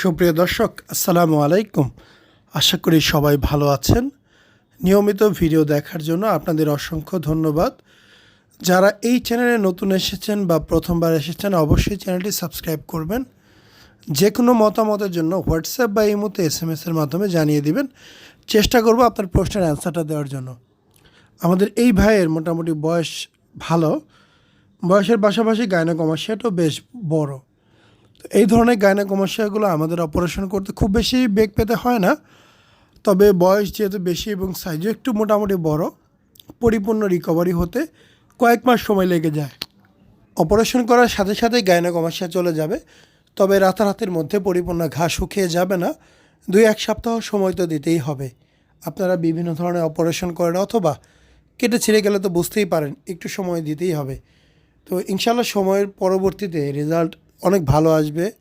সুপ্রিয় দর্শক, আসসালামু আলাইকুম। আশা করি সবাই ভালো আছেন। নিয়মিত ভিডিও দেখার জন্য আপনাদের অসংখ্য ধন্যবাদ। যারা এই চ্যানেলে নতুন এসেছেন বা প্রথমবার এসেছেন, অবশ্যই চ্যানেলটি সাবস্ক্রাইব করবেন। যে কোনো মতামতের জন্য হোয়াটসঅ্যাপ বা ইমোতে এস এম এসের মাধ্যমে জানিয়ে দিবেন। চেষ্টা করব আপনার প্রশ্নের অ্যান্সারটা দেওয়ার জন্য। আমাদের এই ভাইয়ের মোটামুটি বয়স ভালো। বয়সের পাশাপাশি গায়নাকমাশিয়াটাও বেশ বড়। এই ধরনের গায়নাকমাশিয়াগুলো আমাদের অপারেশন করতে খুব বেশি বেগ পেতে হয় না। তবে বয়স যেহেতু বেশি এবং সাইজও একটু মোটামুটি বড়, পরিপূর্ণ রিকভারি হতে কয়েক মাস সময় লেগে যায়। অপারেশন করার সাথে সাথেই গায়নাকমাশিয়া চলে যাবে। তবে রাতারাতের মধ্যে পরিপূর্ণ ঘা শুকিয়ে যাবে না। দুই এক সপ্তাহ সময় তো দিতেই হবে। আপনারা বিভিন্ন ধরনের অপারেশন করেন অথবা কেটে ছিঁড়ে গেলে তো বুঝতেই পারেন, একটু সময় দিতেই হবে। তো ইনশাল্লাহ সময়ের পরবর্তীতে রেজাল্ট অনেক ভালো আসবে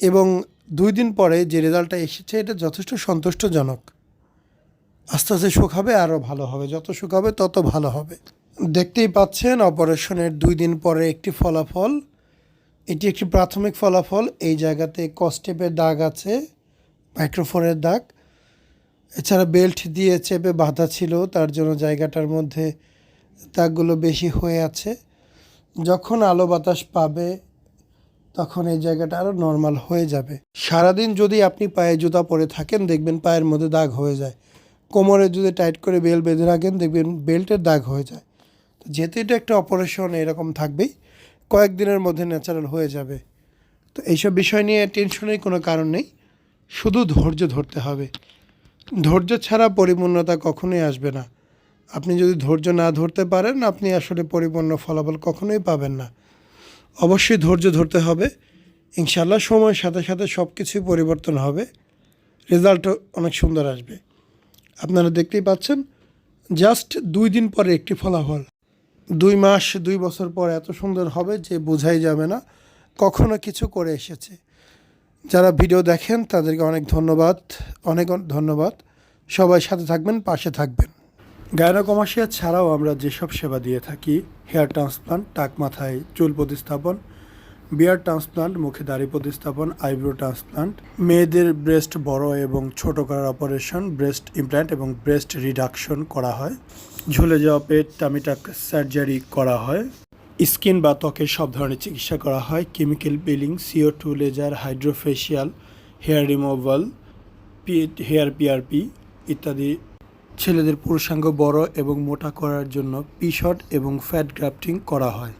এবং দুই দিন পরে যে রেজাল্টটা এসেছে, এটা যথেষ্ট সন্তুষ্টজনক। আস্তে আস্তে শুকাবে আরও ভালো হবে। যত শুকাবে তত ভালো হবে। দেখতেই পাচ্ছেন, অপারেশনের দুই দিন পরে একটি ফলাফল। এটি একটি প্রাথমিক ফলাফল। এই জায়গাতে কস্টেপের দাগ আছে, মাইক্রোফোনের দাগ। এছাড়া বেল্ট দিয়ে চেপে বাঁধা ছিল, তার জন্য জায়গাটার মধ্যে দাগগুলো বেশি হয়ে আছে। যখন আলো বাতাস পাবে তখন এই জায়গাটা আরও নর্মাল হয়ে যাবে। সারাদিন যদি আপনি পায়ে জুতা পরে থাকেন, দেখবেন পায়ের মধ্যে দাগ হয়ে যায়। কোমরে যদি টাইট করে বেল বেঁধে রাখেন, দেখবেন বেল্টের দাগ হয়ে যায়। তো যেহেতু এটা একটা অপারেশন এরকম থাকবেই। কয়েকদিনের মধ্যে ন্যাচারাল হয়ে যাবে। তো এইসব বিষয় নিয়ে টেনশনের কোনো কারণ নেই। শুধু ধৈর্য ধরতে হবে। ধৈর্য ছাড়া পরিপূর্ণতা কখনোই আসবে না। আপনি যদি ধৈর্য না ধরতে পারেন, আপনি আসলে পরিপূর্ণ ফলাফল কখনোই পাবেন না। অবশ্যই ধৈর্য ধরতে হবে। ইনশাল্লাহ সময়ের সাথে সাথে সব কিছুই পরিবর্তন হবে। রেজাল্টও অনেক সুন্দর আসবে। আপনারা দেখতেই পাচ্ছেন জাস্ট দুই দিন পরে একটি ফলাফল। দুই মাস, দুই বছর পর এত সুন্দর হবে যে বোঝাই যাবে না কখনো কিছু করে এসেছে। যারা ভিডিও দেখেন, তাদেরকে অনেক ধন্যবাদ অনেক ধন্যবাদ। সবাই সাথে থাকবেন, পাশে থাকবেন। গায়নাকমাসিয়া ছাড়াও আমরা যেসব সেবা দিয়ে থাকি, হেয়ার ট্রান্সপ্লান্ট, টাক মাথায় চুল প্রতিস্থাপন, বিয়ার ট্রান্সপ্লান্ট, মুখে দাড়ি প্রতিস্থাপন, আইব্রো ট্রান্সপ্লান্ট, মেয়েদের ব্রেস্ট বড় এবং ছোট করার অপারেশন, ব্রেস্ট ইমপ্ল্যান্ট এবং ব্রেস্ট রিডাকশন করা হয়। ঝুলে যাওয়া পেট টামিটাক সার্জারি করা হয়। স্কিন বা ত্বকের সব ধরনের চিকিৎসা করা হয়। Chemical peeling CO two laser hydrofacial hair removal hair PRP ইত্যাদি ছেলেদের পুরুষাঙ্গ বড় এবং মোটা করার জন্য পি শট এবং ফ্যাট গ্রাফটিং করা হয়।